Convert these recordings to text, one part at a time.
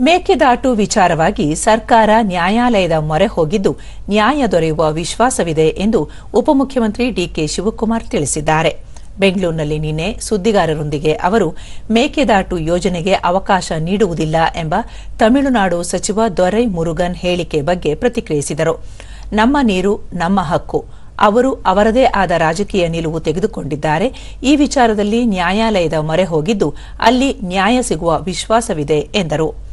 ಮೇಕೆದಾಟು ವಿಚಾರವಾಗಿ ಸರ್ಕಾರ ನ್ಯಾಯಾಲಯದ ಮೊರೆ ಹೋಗಿದ್ದು ನ್ಯಾಯ ದೊರೆಯುವ ವಿಶ್ವಾಸವಿದೆ ಎಂದು ಉಪಮುಖ್ಯಮಂತ್ರಿ ಡಿಕೆ ಶಿವಕುಮಾರ್ ತಿಳಿಸಿದ್ದಾರೆ. ಬೆಂಗಳೂರಿನಲ್ಲಿ ನಿನ್ನೆ ಸುದ್ದಿಗಾರರೊಂದಿಗೆ ಅವರು ಮೇಕೆದಾಟು ಯೋಜನೆಗೆ ಅವಕಾಶ ನೀಡುವುದಿಲ್ಲ ಎಂಬ ತಮಿಳುನಾಡು ಸಚಿವ ದೊರೈ ಮುರುಗನ್ ಹೇಳಿಕೆ ಬಗ್ಗೆ ಪ್ರತಿಕ್ರಿಯಿಸಿದರು. ನಮ್ಮ ನೀರು, ನಮ್ಮ ಹಕ್ಕು. ಅವರು ಅವರದೇ ಆದ ರಾಜಕೀಯ ನಿಲುವು ತೆಗೆದುಕೊಂಡಿದ್ದಾರೆ. ಈ ವಿಚಾರದಲ್ಲಿ ನ್ಯಾಯಾಲಯದ ಮೊರೆ ಹೋಗಿದ್ದು ಅಲ್ಲಿ ನ್ಯಾಯ ಸಿಗುವ ವಿಶ್ವಾಸವಿದೆ ಎಂದರು.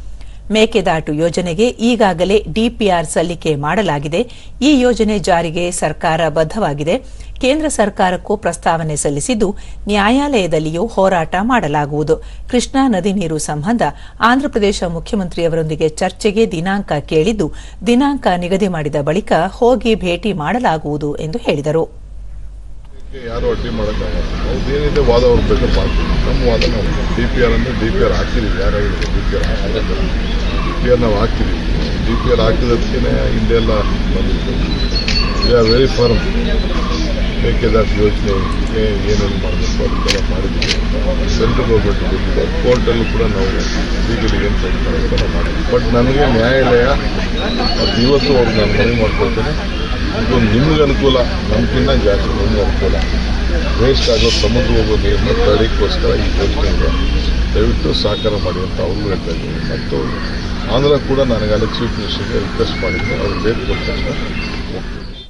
ಮೇಕೆದಾಟು ಯೋಜನೆಗೆ ಈಗಾಗಲೇ ಡಿಪಿಆರ್ ಸಲ್ಲಿಕೆ ಮಾಡಲಾಗಿದೆ. ಈ ಯೋಜನೆ ಜಾರಿಗೆ ಸರ್ಕಾರ ಬದ್ಧವಾಗಿದೆ. ಕೇಂದ್ರ ಸರ್ಕಾರಕ್ಕೂ ಪ್ರಸ್ತಾವನೆ ಸಲ್ಲಿಸಿದ್ದು, ನ್ಯಾಯಾಲಯದಲ್ಲಿಯೂ ಹೋರಾಟ ಮಾಡಲಾಗುವುದು. ಕೃಷ್ಣಾ ನದಿ ನೀರು ಸಂಬಂಧ ಆಂಧ್ರಪ್ರದೇಶ ಮುಖ್ಯಮಂತ್ರಿಯವರೊಂದಿಗೆ ಚರ್ಚೆಗೆ ದಿನಾಂಕ ಕೇಳಿದ್ದು, ದಿನಾಂಕ ನಿಗದಿ ಮಾಡಿದ ಬಳಿಕ ಹೋಗಿ ಭೇಟಿ ಮಾಡಲಾಗುವುದು ಎಂದು ಹೇಳಿದರು. ಯಾರು ಅಡ್ಡಿ ಮಾಡೋಕ್ಕಾಗಲ್ಲ. ಅವ್ರದ್ದೇನಿದೆ ವಾದ ಅವ್ರು ಬೇಕಾದ್ರೆ ಮಾಡ್ತೀವಿ. ನಮ್ಮ ವಾದ ನಾವು ಡಿ ಪಿ ಆರ್ ಅಂದರೆ ಡಿ ಪಿ ಆರ್ ಹಾಕಿದ್ದೀವಿ. ಯಾರು ಹೇಳಿದ್ರು D P R D P R ನಾವು ಹಾಕ್ತೀವಿ ಡಿ ಪಿ ಆರ್ ಹಾಕಿದಕ್ಕೆ ಹಿಂದೆ ಎಲ್ಲ ಬಂದಿತ್ತು we are very firm Mekedatu ಯೋಜನೆ ಏನೇನು ಮಾಡಬೇಕು ಅದಕ್ಕೆಲ್ಲ ಮಾಡಿದ್ದೀವಿ ಸೆಂಟ್ರಲ್ ಗೌರ್ಮೆಂಟ್ ಗೊತ್ತಿದೆ ಕೋರ್ಟಲ್ಲೂ ಕೂಡ ನಾವು ಲೀಗಲ್ ಏನು ಸೈಟ್ ನಾವು ಮಾಡಿದ್ವಿ ಬಟ್ ನನಗೆ ನ್ಯಾಯಾಲಯ ಮತ್ತು ಇವತ್ತು ಅವ್ರಿಗೆ ನಾನು ಮನವಿ ಮಾಡ್ಕೊಳ್ತೇನೆ. ಇದು ನಿಮ್ಗೆ ಅನುಕೂಲ ನಮ್ಗಿನ್ನ ಜಾಸ್ತಿ ನಿಮ್ಗೆ ಅನುಕೂಲ. ವೇಸ್ಟ್ ಆಗೋ ಸಮುದ್ರ ಹೋಗೋ ನೀರನ್ನ ತಡೆಗೋಸ್ಕರ ಈ ಯೋಜನೆ ದಯವಿಟ್ಟು ಸಹಕಾರ ಮಾಡಿ ಅಂತ ಅವ್ರಿಗೂ ಹೇಳ್ತಾ ಇದ್ದೀನಿ ಮತ್ತು ಆಂಧ್ರ ಕೂಡ ನನಗಾಗಲೇ ಚೀಫ್ ಮಿನಿಸ್ಟರ್ಗೆ ರಿಕ್ವೆಸ್ಟ್ ಮಾಡಿದ್ದೆ ಅವ್ರು ಡೇಟ್ ಕೊಟ್ಟ